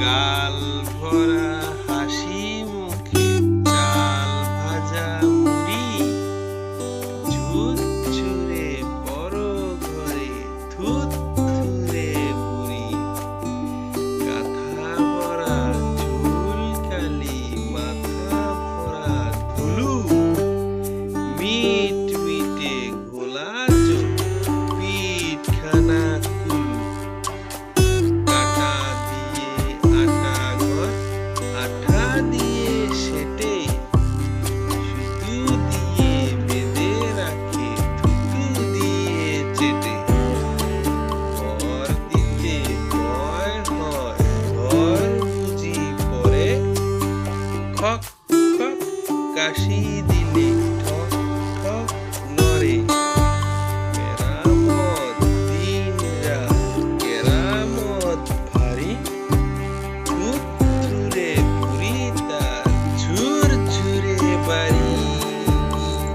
গাল ভরা হাসি মুখে চাল ভাজা মুড়ি ঝুট যেতে ঘর দিতে ঘর ঘর ঘর বুঝি পরে খক খক কাশি